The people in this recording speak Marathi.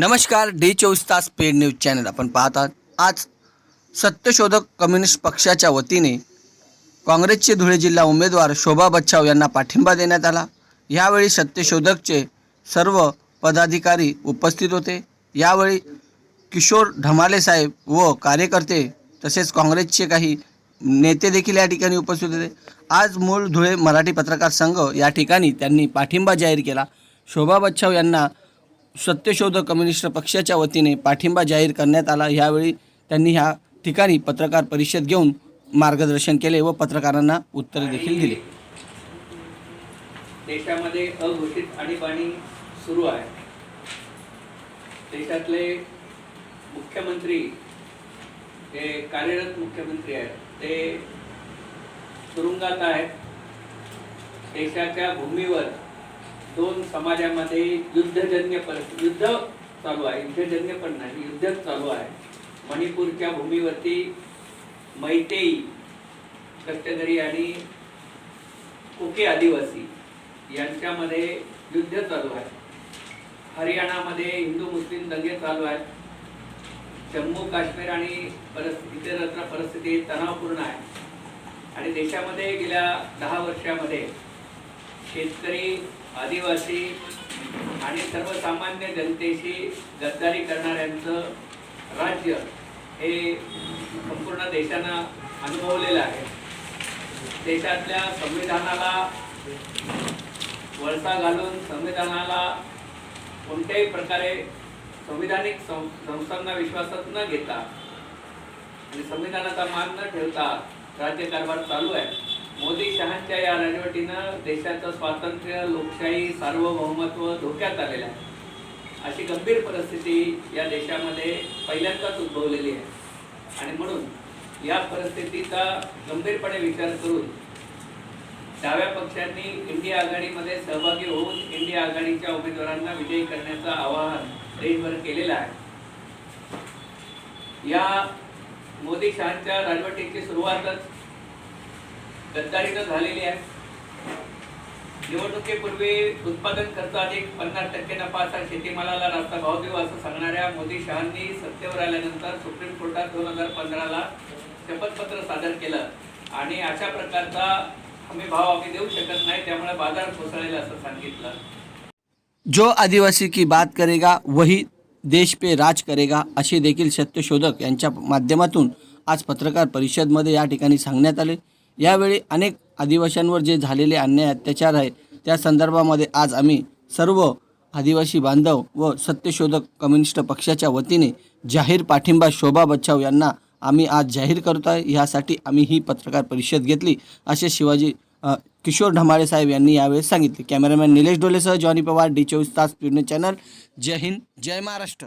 नमस्कार डी चोवीस तास पेड न्यूज चॅनल. आपण पाहत आहात आज सत्यशोधक कम्युनिस्ट पक्षाच्या वतीने काँग्रेसचे धुळे जिल्हा उमेदवार शोभा बच्छाव यांना पाठिंबा देण्यात आला. यावेळी सत्यशोधकचे सर्व पदाधिकारी उपस्थित होते. यावेळी किशोर ढमाले साहेब व कार्यकर्ते तसेच काँग्रेसचे काही नेते देखील या ठिकाणी उपस्थित होते. आज मूळ धुळे मराठी पत्रकार संघ या ठिकाणी त्यांनी पाठिंबा जाहीर केला. शोभा बच्छाव यांना सत्यशोधक कम्युनिस्ट पक्षाच्या वतीने पाठिंबा जाहीर करण्यात आला. यावेळी त्यांनी ह्या ठिकाणी पत्रकार परिषद घेऊन मार्गदर्शन केले व पत्रकारांना उत्तरे देखील दिली. देशामध्ये अघोषित आणीबाणी सुरू आहे. देशातले मुख्यमंत्री हे कार्यरत मुख्यमंत्री आहेत. ते तुरुंगात आहेत. देशाच्या भूमीवर दोन समाजामध्ये युद्धजन्य परिस्थिती युद्ध चालू आहे. युद्धजन्य पण नाही युद्धच चालू आहे. मणिपूरच्या भूमीवरती मैतेई कष्टकरी आणि कोके आदिवासी यांच्यामध्ये युद्ध चालू आहे. हरियाणामध्ये हिंदू मुस्लिम दंगे चालू आहेत. जम्मू काश्मीर आणि परिस्थिती इतरत्र परिस्थिती तणावपूर्ण आहे. आणि देशामध्ये गेल्या दहा वर्षामध्ये शेतकरी आदिवासी आणि सर्वसामान्य जनतेशी गद्दारी करणाऱ्यांचं राज्य हे संपूर्ण देशानं अनुभवलेलं आहे. देशातल्या संविधानाला वळसा घालून संविधानाला कोणत्याही प्रकारे संविधानिक सं- संस्थांना विश्वासात न घेता आणि संविधानाचा मान न ठेवता राज्यकारभार चालू आहे. मोदी या राजवटीनं देशाचं स्वातंत्र्य लोकशाही सार्वभौमत्व धोक्यात आलेलं आहे. अशी गंभीर परिस्थिती या देशामध्ये पहिल्यांदाच उद्भवलेली आहे. आणि म्हणून या परिस्थितीचा गंभीरपणे विचार करून डाव्या पक्षांनी इंडिया आघाडीमध्ये सहभागी होऊन इंडिया आघाडीच्या उमेदवारांना विजयी करण्याचं आवाहन देशभर केलेलं आहे. या मोदी शहांच्या राजवटीची सुरुवातच गद्दारीनं झालेली आहे. निवडणुकीपूर्वी उत्पादन खर्च अधिक पन्नास टक्के नफा असा शेतीमालाला रास्ता भाव देऊ असं सांगणाऱ्या मोदी शहांनी सत्तेवर आल्यानंतर सुप्रीम कोर्टात दोन हजार पंधराला शपथपत्र सादर केलं. आणि अशा प्रकारचा हमी भाव आम्ही देऊ शकत नाही त्यामुळे बाजार कोसळेल असं सांगितलं. जो आदिवासी की बात करेगा वही देश पे राज करेगा असे देखील सत्यशोधक यांच्या माध्यमातून आज पत्रकार परिषदमध्ये या ठिकाणी सांगण्यात आले. यावेळी अनेक आदिवाशांवर जे झालेले अन्याय अत्याचार आहे त्या संदर्भामध्ये आज आम्ही सर्व आदिवासी बांधव व सत्यशोधक कम्युनिस्ट पक्षाच्या वतीने जाहीर पाठिंबा शोभा बच्चाव यांना आम्ही आज जाहीर करतो आहे. यासाठी आम्ही ही पत्रकार परिषद घेतली. असे शिवाजी किशोर ढमाळे साहेब यांनी यावेळी सांगितले. कॅमेरामॅन निलेश डोलेसह जॉनी पवार डी चोवीस तास पूर्ण चॅनल. जय हिंद जय महाराष्ट्र.